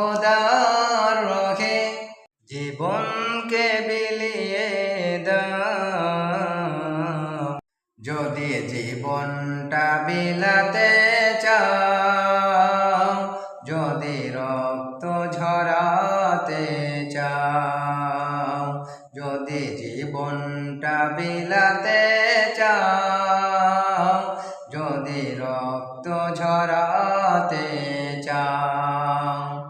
খোদার রহে জীবনকে বিলিয়ে দাও। যদি জীবনটা বিলাতে চাও, যদি রক্ত ঝরাতে চাও, যদি জীবনটা বিলাতে চাও, যদি রক্ত ঝরাতে চাও।